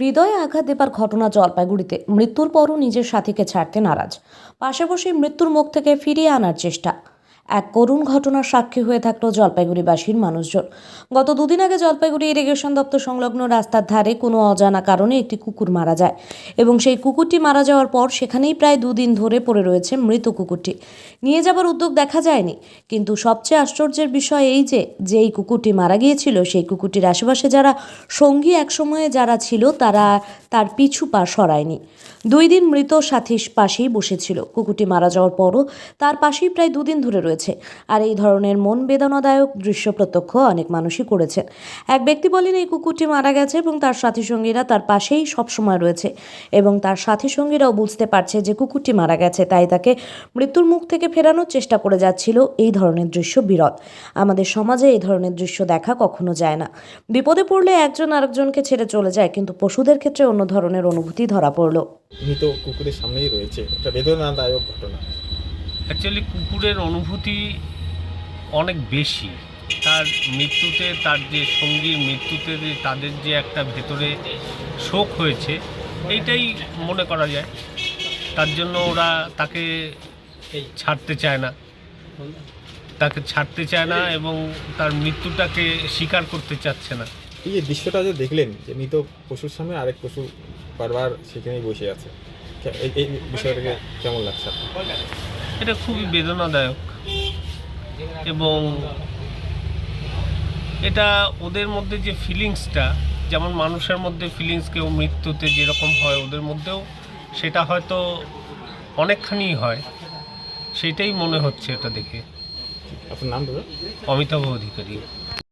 হৃদয়ে আঘাত দেবার ঘটনা জলপাইগুড়িতে। মৃত্যুর পরও নিজের সাথীকে ছাড়তে নারাজ। পাশাপাশি মৃত্যুর মুখ থেকে ফিরিয়ে আনার চেষ্টা। এক করুণ ঘটনার সাক্ষী হয়ে থাকল জলপাইগুড়িবাসীর মানুষজন। গত দুদিন আগে জলপাইগুড়ি ইরিগেশন দপ্তর সংলগ্ন রাস্তার ধারে কোনো অজানা কারণে একটি কুকুর মারা যায় এবং সেই কুকুরটি মারা যাওয়ার পর সেখানেই প্রায় দুদিন ধরে পড়ে রয়েছে মৃত কুকুরটি। নিয়ে যাবার উদ্যোগ দেখা যায়নি, কিন্তু সবচেয়ে আশ্চর্যের বিষয় এই যে যেই কুকুরটি মারা গিয়েছিল, সেই কুকুরটির আশেপাশে যারা সঙ্গী একসময়ে যারা ছিল, তারা তার পিছু পা সরায়নি। দুই দিন মৃত সাথীর পাশেই বসেছিল। কুকুরটি মারা যাওয়ার পরও তার পাশেই প্রায় দুদিন ধরে রয়েছে। আর এই ধরনের মন বেদনাদায়ক দৃশ্য প্রত্যক্ষ অনেক মানুষই করেছেন এক ব্যক্তি বলেন, এই কুকুরটি মারা গেছে এবং তার সাথী সঙ্গীরা তার পাশেই সবসময় রয়েছে এবং তার সাথী সঙ্গীরাও বুঝতে পারছে যে কুকুরটি মারা গেছে, তাই তাকে মৃত্যুর মুখ থেকে ফেরানোর চেষ্টা করে যাচ্ছিল। এই ধরনের দৃশ্য বিরল। আমাদের সমাজে এই ধরনের দৃশ্য দেখা কখনো যায় না। বিপদে পড়লে একজন আরেকজনকে ছেড়ে চলে যায়, কিন্তু পশুদের ক্ষেত্রে অন্য ধরনের অনুভূতি ধরা পড়ল। মৃত কুকুরের সামনেই রয়েছে। একটা বেদনাদায়ক ঘটনা। অ্যাকচুয়ালি কুকুরের অনুভূতি অনেক বেশি। তার মৃত্যুতে, তার যে সঙ্গীর মৃত্যুতে যে তাদের যে একটা ভেতরে শোক হয়েছে, এইটাই মনে করা যায়। তার জন্য ওরা তাকে ছাড়তে চায় না। তাকে ছাড়তে চায় না এবং তার মৃত্যুটাকে স্বীকার করতে চাচ্ছে না। এই যে দৃশ্যটা যে দেখলেন, যে মৃত পশুর সামনে আরেক পশু বারবার সেখানেই বসে আছে। এই বিষয়টাকে কেমন লাগছে? এটা খুবই বেদনাদায়ক। এবং এটা ওদের মধ্যে যে ফিলিংসটা যেমন মানুষের মধ্যে ফিলিংস কেউ মৃত্যুতে যেরকম হয় ওদের মধ্যেও সেটা হয়তো অনেকখানি হয়। সেটাই মনে হচ্ছে এটা দেখে। আপনার নাম অমিতাভ অধিকারী।